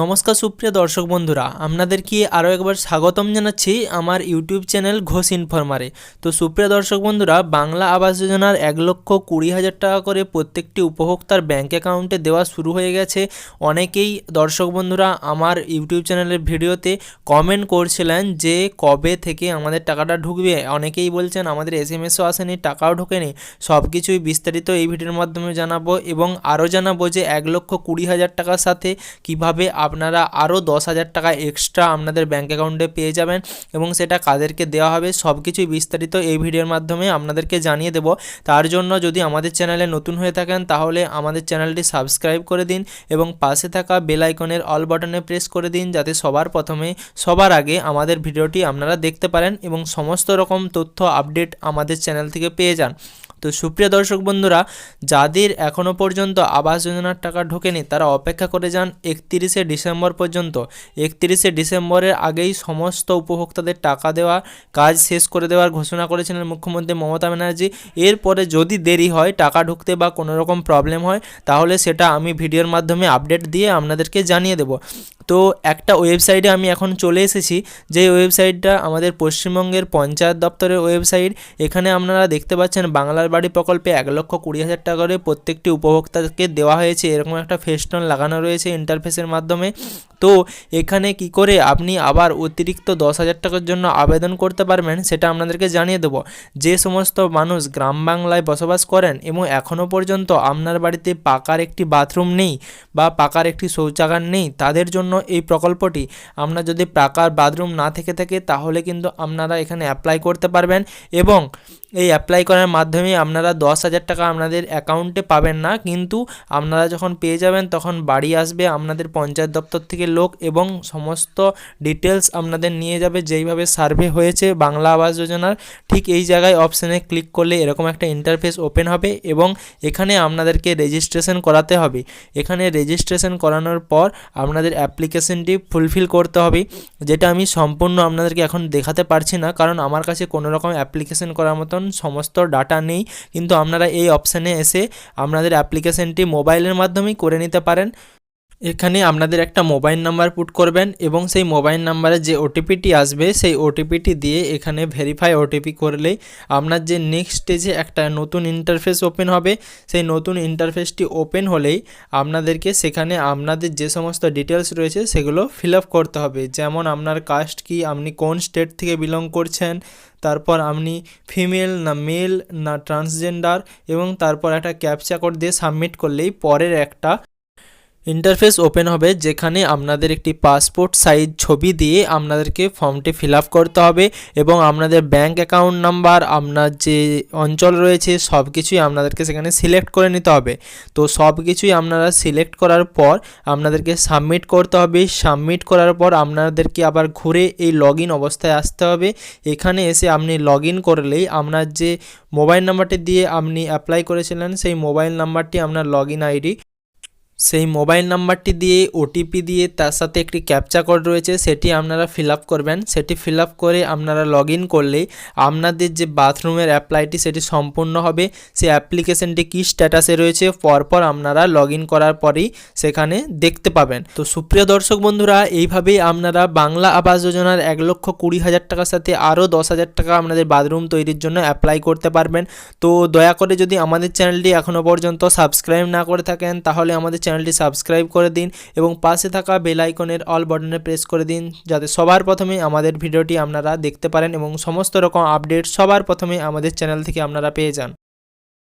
নমস্কার সুপ্রিয় দর্শক বন্ধুরা, আপনাদেরকে আরও একবার স্বাগতম জানাচ্ছি আমার ইউটিউব চ্যানেল ঘোষ ইনফরমারে। তো সুপ্রিয় দর্শক বন্ধুরা, বাংলা আবাস যোজনার এক লক্ষ কুড়ি হাজার টাকা করে প্রত্যেকটি উপভোক্তার ব্যাঙ্ক অ্যাকাউন্টে দেওয়া শুরু হয়ে গেছে। অনেকেই দর্শক বন্ধুরা, আমার ইউটিউব চ্যানেলের ভিডিওতে কমেন্ট করছিলেন যে কবে থেকে আমাদের টাকাটা ঢুকবে। অনেকেই বলছেন, আমাদের এস এম এসও আসেনি, টাকাও ঢোকেনি। সব কিছুই বিস্তারিত এই ভিডিওর মাধ্যমে জানাব এবং আরও জানাব যে এক লক্ষ কুড়ি হাজার টাকার সাথে কীভাবে আপনারা আরও দশ হাজার টাকা এক্সট্রা আপনাদের ব্যাঙ্ক অ্যাকাউন্টে পেয়ে যাবেন এবং সেটা কাদেরকে দেওয়া হবে সব কিছুই বিস্তারিত এই ভিডিওর মাধ্যমে আপনাদেরকে জানিয়ে দেব। তার জন্য যদি আমাদের চ্যানেলে নতুন হয়ে থাকেন তাহলে আমাদের চ্যানেলটি সাবস্ক্রাইব করে দিন এবং পাশে থাকা বেল আইকনের অল বাটনে প্রেস করে দিন যাতে সবার প্রথমে সবার আগে আমাদের ভিডিওটি আপনারা দেখতে পারেন এবং সমস্ত রকম তথ্য আপডেট আমাদের চ্যানেল থেকে পেয়ে যান। তো সুপ্রিয় দর্শক বন্ধুরা, যাদের এখনও পর্যন্ত আবাস যোজনার টাকা ঢোকেনি, তারা অপেক্ষা করে যান একত্রিশে ডিসেম্বর পর্যন্ত। একত্রিশে ডিসেম্বরের আগেই সমস্ত উপভোক্তাদের টাকা দেওয়া কাজ শেষ করে দেওয়ার ঘোষণা করেছিলেন মুখ্যমন্ত্রী মমতা ব্যানার্জি। এরপরে যদি দেরি হয়, টাকা ঢুকতে বা কোনো রকম প্রবলেম হয়, তাহলে সেটা আমি ভিডিওর মাধ্যমে আপডেট দিয়ে আপনাদেরকে জানিয়ে দেব। তো একটা ওয়েবসাইটে আমি এখন চলে এসেছি, যে ওয়েবসাইটটা আমাদের পশ্চিমবঙ্গের পঞ্চায়েত দপ্তরের ওয়েবসাইট। এখানে আপনারা দেখতে পাচ্ছেন বাংলার বাড়ি প্রকল্পে এক লক্ষ কুড়ি হাজার টাকা করে প্রত্যেকটি উপভোক্তাকে দেওয়া হয়েছে। এরকম একটা ফেস্টন লাগানো রয়েছে ইন্টারফেসের মাধ্যমে। তো এখানে কি করে আপনি আবার অতিরিক্ত দশ হাজার টাকার জন্য আবেদন করতে পারবেন সেটা আপনাদেরকে জানিয়ে দেবো। যে সমস্ত মানুষ গ্রাম বাংলায় বসবাস করেন এবং এখনও পর্যন্ত আপনার বাড়িতে পাকার একটি বাথরুম নেই বা পাকার একটি শৌচাগার নেই, তাদের জন্য এই প্রকল্পটি। আপনার যদি পাকার বাথরুম না থেকে থাকে, তাহলে কিন্তু আপনারা এখানে অ্যাপ্লাই করতে পারবেন এবং এই অ্যাপ্লাই করার মাধ্যমে আপনারা দশ হাজার টাকা আপনাদের অ্যাকাউন্টে পাবেন না। কিন্তু আপনারা যখন পেয়ে যাবেন, তখন বাড়ি আসবে আপনাদের পঞ্চায়েত দপ্তর থেকে লোক এবং সমস্ত ডিটেলস আপনাদের নিয়ে যাবে যেইভাবে সার্ভে হয়েছে বাংলা আবাস যোজনার। ঠিক এই জায়গায় অপশানে ক্লিক করলে এরকম একটা ইন্টারফেস ওপেন হবে এবং এখানে আপনাদেরকে রেজিস্ট্রেশন করাতে হবে। এখানে রেজিস্ট্রেশন করানোর পর আপনাদের অ্যাপ্লিকেশনটি ফুলফিল করতে হবে, যেটা আমি সম্পূর্ণ আপনাদেরকে এখন দেখাতে পারছি না। কারণ আমার কাছে কোনো রকম অ্যাপ্লিকেশন করার মতন সমস্ত ডাটা নেই, কিন্তু আপনারা এই অপশানে এসে আপনাদের অ্যাপ্লিকেশানটি মোবাইলের মাধ্যমেই করে নিতে পারেন। এখানে আপনাদের একটা মোবাইল নাম্বার পুট করবেন এবং সেই মোবাইল নাম্বারে যে ওটিপিটি আসবে, সেই ওটিপিটি দিয়ে এখানে ভেরিফাই ওটিপি করলেই আপনার যে নেক্সট স্টেজে একটা নতুন ইন্টারফেস ওপেন হবে। সেই নতুন ইন্টারফেসটি ওপেন হলেই আপনাদেরকে সেখানে আপনাদের যে সমস্ত ডিটেলস রয়েছে সেগুলো ফিল করতে হবে। যেমন আপনার কাস্ট কি, আপনি কোন স্টেট থেকে বিলং করছেন, তারপর আপনি ফিমেল না মেল না ট্রান্সজেন্ডার এবং তারপর একটা ক্যাপচা কোড দিয়ে সাবমিট করলেই পরের একটা ইন্টারফেস ওপেন হবে, যেখানে আপনাদের একটি পাসপোর্ট সাইজ ছবি দিয়ে আপনাদেরকে ফর্মটি ফিল করতে হবে এবং আপনাদের ব্যাঙ্ক অ্যাকাউন্ট নাম্বার আপনার যে অঞ্চল রয়েছে সব কিছুই আপনাদেরকে সেখানে সিলেক্ট করে নিতে হবে। তো সব কিছুই আপনারা সিলেক্ট করার পর আপনাদেরকে সাবমিট করতে হবে। সাবমিট করার পর আপনাদেরকে আবার ঘুরে এই লগ অবস্থায় আসতে হবে। এখানে এসে আপনি লগ ইন করলেই আপনার যে মোবাইল নাম্বারটি দিয়ে আপনি অ্যাপ্লাই করেছিলেন, সেই মোবাইল নাম্বারটি আপনার লগ আইডি সেই মোবাইল নাম্বারটি দিয়ে ওটিপি দিয়ে তার সাথে একটি ক্যাপচা কোড রয়েছে, সেটি আপনারা ফিল করবেন। সেটি ফিল করে আপনারা লগ ইন করলেই আপনাদের যে বাথরুমের অ্যাপ্লাইটি সেটি সম্পূর্ণ হবে। সেই অ্যাপ্লিকেশনটি কী স্ট্যাটাসে রয়েছে, পরপর আপনারা লগ করার পরেই সেখানে দেখতে পাবেন। তো সুপ্রিয় দর্শক বন্ধুরা, এইভাবেই আপনারা বাংলা আবাস যোজনার এক লক্ষ কুড়ি হাজার টাকার সাথে আরও দশ হাজার টাকা আপনাদের বাথরুম তৈরির জন্য অ্যাপ্লাই করতে পারবেন। তো দয়া করে যদি আমাদের চ্যানেলটি এখনও পর্যন্ত সাবস্ক্রাইব না করে থাকেন, তাহলে আমাদের চ্যানেলটি সাবস্ক্রাইব করে দিন এবং পাশে থাকা বেল আইকনের অল বটনে প্রেস করে দিন যাতে সবার প্রথমে আমাদের ভিডিওটি আপনারা দেখতে পারেন এবং সমস্ত রকম আপডেট সবার প্রথমে আমাদের চ্যানেল থেকে আপনারা পেয়ে যান।